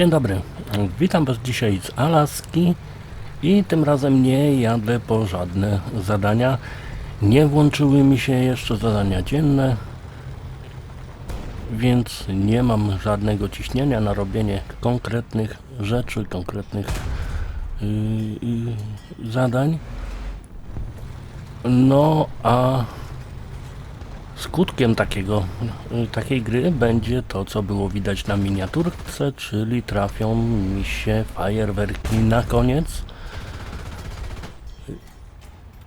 Dzień dobry, witam Was dzisiaj z Alaski i tym razem nie jadę po żadne zadania. Nie włączyły mi się jeszcze zadania dzienne, więc nie mam żadnego ciśnienia na robienie konkretnych rzeczy, konkretnych yy, yy, zadań. No a Skutkiem takiego, y, takiej gry będzie to, co było widać na miniaturce, czyli trafią mi się fajerwerki na koniec.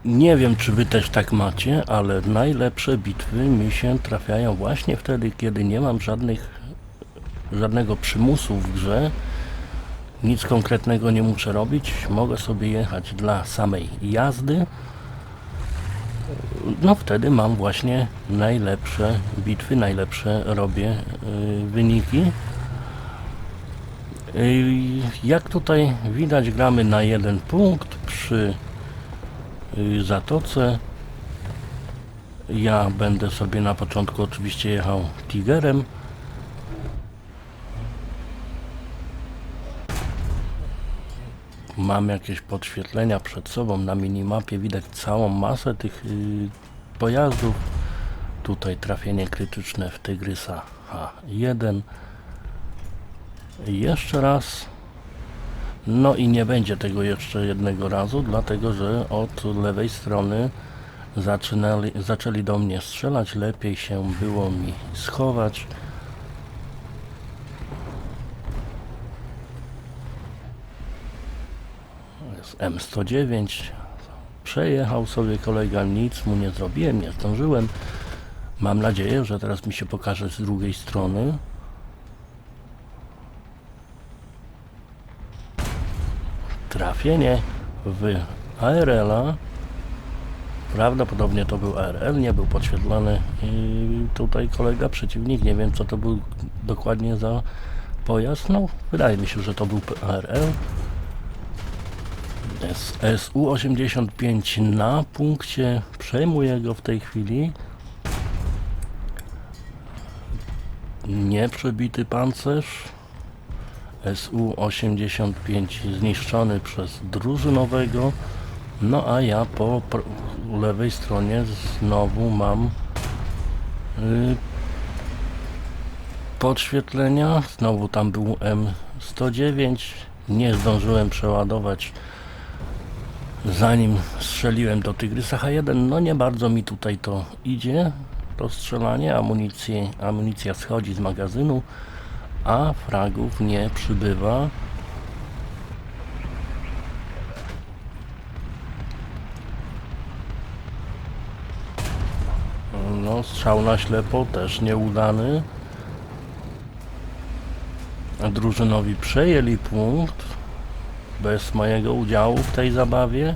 Nie wiem, czy wy też tak macie, ale najlepsze bitwy mi się trafiają właśnie wtedy, kiedy nie mam żadnych, żadnego przymusu w grze. Nic konkretnego nie muszę robić. Mogę sobie jechać dla samej jazdy no wtedy mam właśnie najlepsze bitwy, najlepsze robię y, wyniki. Y, jak tutaj widać gramy na jeden punkt przy y, zatoce. Ja będę sobie na początku oczywiście jechał Tigerem. Mam jakieś podświetlenia przed sobą na minimapie, widać całą masę tych yy, pojazdów. Tutaj trafienie krytyczne w Tygrysa H1. Jeszcze raz. No i nie będzie tego jeszcze jednego razu, dlatego że od lewej strony zaczynali, zaczęli do mnie strzelać. Lepiej się było mi schować. Jest M109 przejechał sobie kolega, nic mu nie zrobiłem, nie zdążyłem. Mam nadzieję, że teraz mi się pokaże z drugiej strony. Trafienie w ARL-a prawdopodobnie to był ARL, nie był podświetlony. I tutaj kolega, przeciwnik, nie wiem co to był dokładnie za pojazd, no wydaje mi się, że to był ARL SU-85 na punkcie, przejmuję go w tej chwili. Nieprzebity pancerz. SU-85 zniszczony przez drużynowego. No a ja po lewej stronie znowu mam yy, podświetlenia. Znowu tam był M109. Nie zdążyłem przeładować zanim strzeliłem do Tygrysa H1, no nie bardzo mi tutaj to idzie, to strzelanie, amunicję, amunicja schodzi z magazynu, a fragów nie przybywa. No, strzał na ślepo też nieudany. Drużynowi przejęli punkt bez mojego udziału w tej zabawie.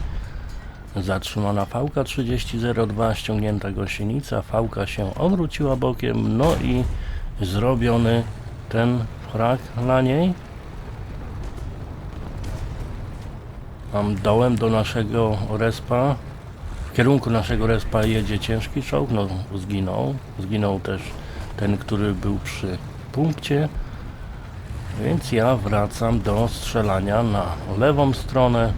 Zatrzymana fałka 3002, ściągnięta gąsienica, fałka się odwróciła bokiem, no i zrobiony ten frak na niej. Mam dołem do naszego respa, w kierunku naszego respa jedzie ciężki czołg, no zginął, zginął też ten, który był przy punkcie. Więc ja wracam do strzelania na lewą stronę.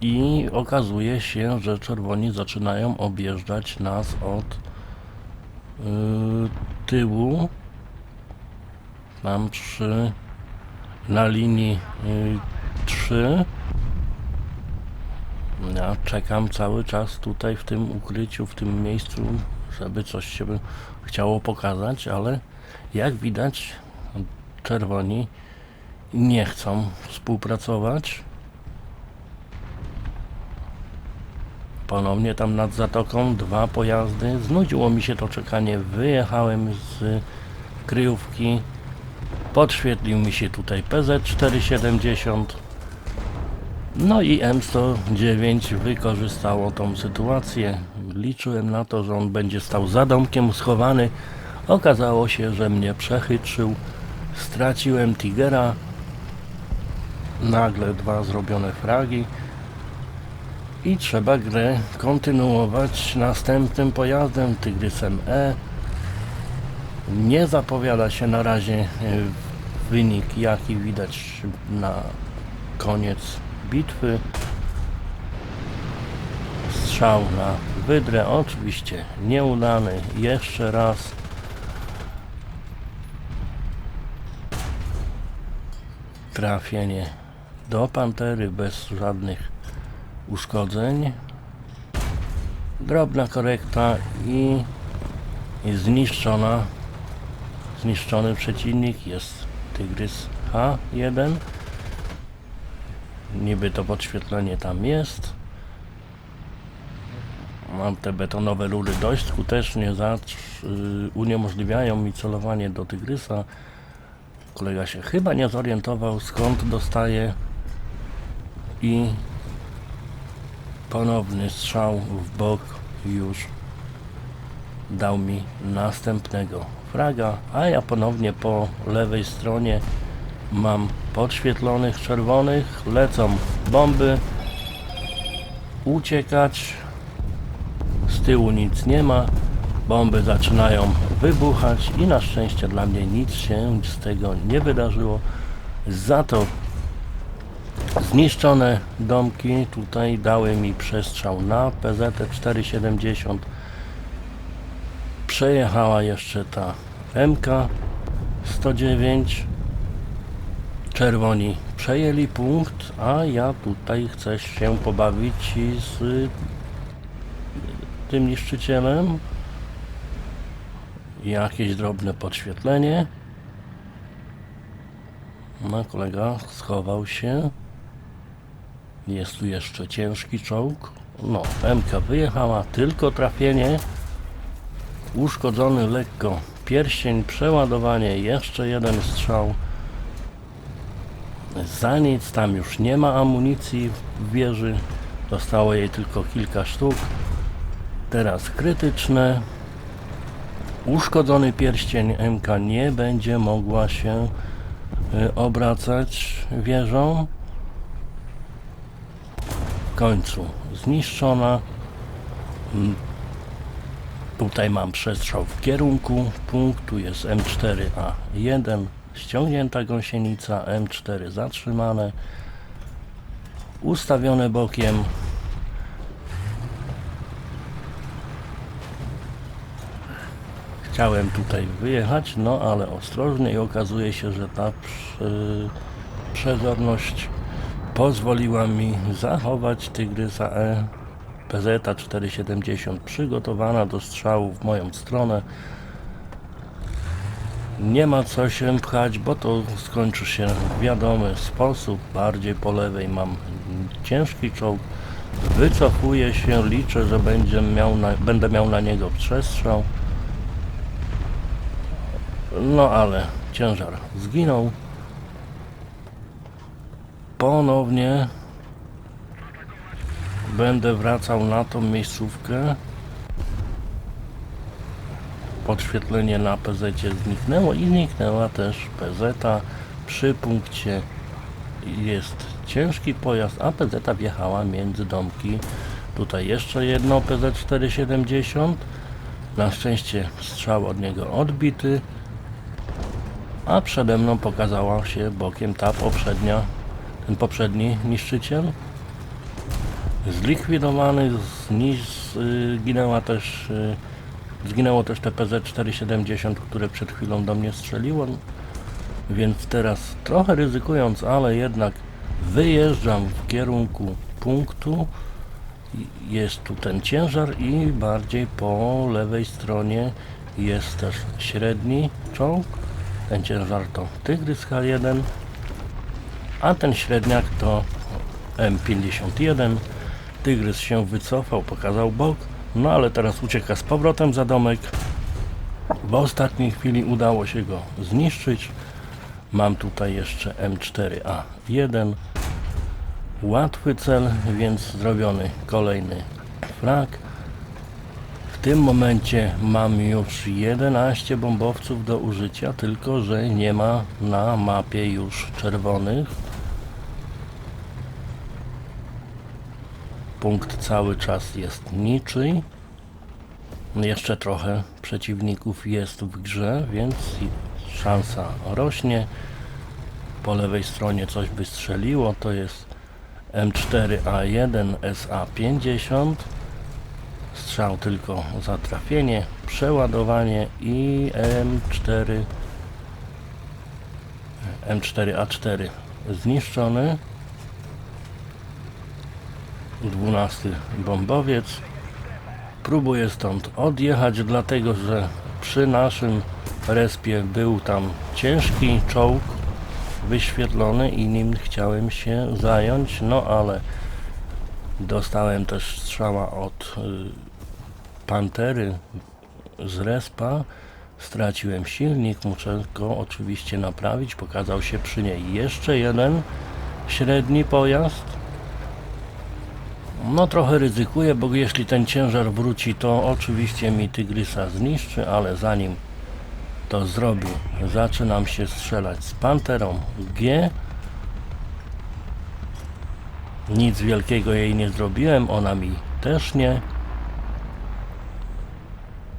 I okazuje się, że czerwoni zaczynają objeżdżać nas od yy, tyłu. Mam trzy na linii yy, 3. Ja czekam cały czas tutaj w tym ukryciu, w tym miejscu żeby coś się chciało pokazać, ale jak widać czerwoni nie chcą współpracować. Ponownie tam nad zatoką dwa pojazdy. Znudziło mi się to czekanie. Wyjechałem z kryjówki. Podświetlił mi się tutaj PZ470 no i M109 wykorzystało tą sytuację. Liczyłem na to, że on będzie stał za domkiem schowany. Okazało się, że mnie przechytrzył. Straciłem Tigera. Nagle dwa zrobione fragi. I trzeba grę kontynuować następnym pojazdem, Tygrysem E. Nie zapowiada się na razie e, wynik, jaki widać na koniec bitwy. Strzał na wydrę, oczywiście nieudany. Jeszcze raz. Trafienie do pantery bez żadnych uszkodzeń. Drobna korekta i jest zniszczona. Zniszczony przeciwnik jest Tygrys H1. Niby to podświetlenie tam jest. Mam te betonowe rury dość skutecznie y, uniemożliwiają mi celowanie do Tygrysa. Kolega się chyba nie zorientował skąd dostaje i ponowny strzał w bok już dał mi następnego fraga, a ja ponownie po lewej stronie mam podświetlonych czerwonych, lecą bomby, uciekać, tyłu nic nie ma, bomby zaczynają wybuchać i na szczęście dla mnie nic się z tego nie wydarzyło, za to zniszczone domki tutaj dały mi przestrzał na PZT 470 przejechała jeszcze ta MK 109 czerwoni przejęli punkt a ja tutaj chcę się pobawić i z tym niszczycielem jakieś drobne podświetlenie no kolega schował się jest tu jeszcze ciężki czołg. No, MK wyjechała, tylko trafienie. Uszkodzony lekko pierścień, przeładowanie, jeszcze jeden strzał. Za nic, tam już nie ma amunicji w wieży. Zostało jej tylko kilka sztuk. Teraz krytyczne. Uszkodzony pierścień MK nie będzie mogła się y, obracać wieżą końcu zniszczona. Mm, Tutaj mam przestrzał w kierunku punktu, jest M4A1, ściągnięta gąsienica, M4 zatrzymane, ustawione bokiem. Chciałem tutaj wyjechać, no ale ostrożnie i okazuje się, że ta przy, przezorność pozwoliła mi zachować Tygrysa E PZ 470 przygotowana do strzału w moją stronę. Nie ma co się pchać, bo to skończy się w wiadomy sposób. Bardziej po lewej mam ciężki czołg. Wycofuję się, liczę, że miał na, będę miał na niego przestrzał no ale ciężar zginął. Ponownie będę wracał na tą miejscówkę. Podświetlenie na PZ zniknęło i zniknęła też PZ przy punkcie jest ciężki pojazd, a PZ wjechała między domki. Tutaj jeszcze jedno PZ 470 na szczęście strzał od niego odbity a przede mną pokazała się bokiem ta poprzednia ten poprzedni niszczyciel. Zlikwidowany zginęła też y, zginęło też TPZ 470 które przed chwilą do mnie strzeliło. Więc teraz trochę ryzykując ale jednak wyjeżdżam w kierunku punktu. Jest tu ten ciężar i bardziej po lewej stronie jest też średni czołg ten ciężar to Tygrys H1 a ten średniak to M51. Tygrys się wycofał, pokazał bok, no ale teraz ucieka z powrotem za domek. W ostatniej chwili udało się go zniszczyć. Mam tutaj jeszcze M4A1. Łatwy cel, więc zrobiony kolejny flag. Tym momencie mam już 11 bombowców do użycia, tylko że nie ma na mapie już czerwonych. Punkt cały czas jest niczyj. Jeszcze trochę przeciwników jest w grze, więc szansa rośnie. Po lewej stronie coś wystrzeliło, to jest M4A1 SA50. Strzał tylko za trafienie, przeładowanie i M4 M4A4 zniszczony. 12 bombowiec. Próbuję stąd odjechać, dlatego że przy naszym respie był tam ciężki czołg wyświetlony i nim chciałem się zająć, no ale dostałem też strzała od y, Pantery z respa. Straciłem silnik, muszę go oczywiście naprawić. Pokazał się przy niej jeszcze jeden średni pojazd. No trochę ryzykuję, bo jeśli ten ciężar wróci, to oczywiście mi Tygrysa zniszczy, ale zanim to zrobi, zaczynam się strzelać z Panterą G. Nic wielkiego jej nie zrobiłem, ona mi też nie.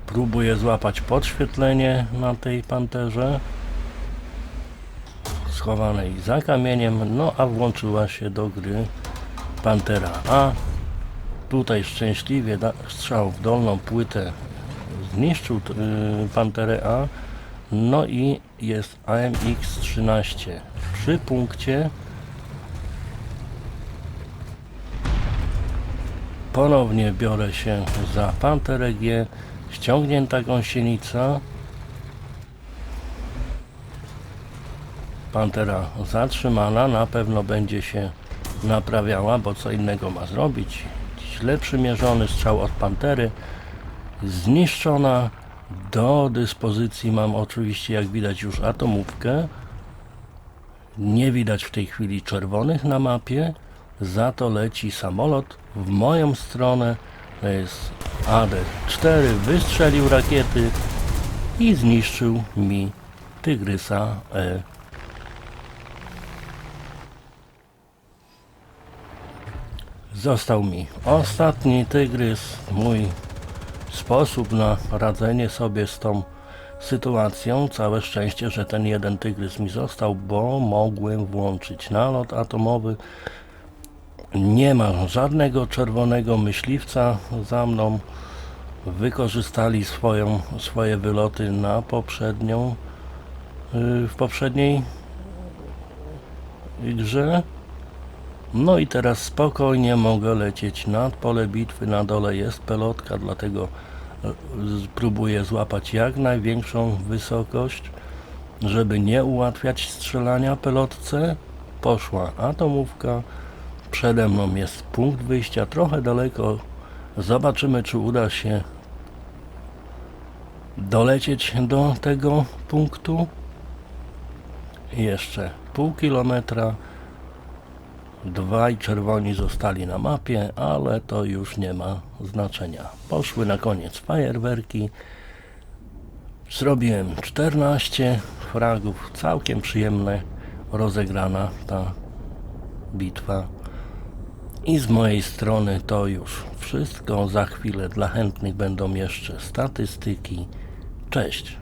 Próbuję złapać podświetlenie na tej panterze schowanej za kamieniem, no a włączyła się do gry Pantera A. Tutaj szczęśliwie strzał w dolną płytę zniszczył y, Panterę A. No i jest AMX-13 przy punkcie. Ponownie biorę się za Panterę G. Ściągnięta gąsienica. Pantera zatrzymana, na pewno będzie się naprawiała, bo co innego ma zrobić. Źle przymierzony strzał od Pantery. Zniszczona. Do dyspozycji mam oczywiście, jak widać, już atomówkę. Nie widać w tej chwili czerwonych na mapie. Za to leci samolot w moją stronę. To jest AD-4. Wystrzelił rakiety i zniszczył mi Tygrysa E. Został mi ostatni tygrys, mój sposób na radzenie sobie z tą sytuacją. Całe szczęście, że ten jeden tygrys mi został, bo mogłem włączyć nalot atomowy. Nie ma żadnego czerwonego myśliwca za mną. Wykorzystali swoją, swoje wyloty na poprzednią, yy, w poprzedniej grze. No i teraz spokojnie mogę lecieć nad pole bitwy. Na dole jest pelotka, dlatego e, spróbuję złapać jak największą wysokość, żeby nie ułatwiać strzelania pelotce. Poszła atomówka. Przede mną jest punkt wyjścia, trochę daleko. Zobaczymy, czy uda się dolecieć do tego punktu. Jeszcze pół kilometra. Dwaj czerwoni zostali na mapie, ale to już nie ma znaczenia. Poszły na koniec fajerwerki. Zrobiłem 14 fragów. Całkiem przyjemne rozegrana ta bitwa. I z mojej strony to już wszystko. Za chwilę dla chętnych będą jeszcze statystyki. Cześć.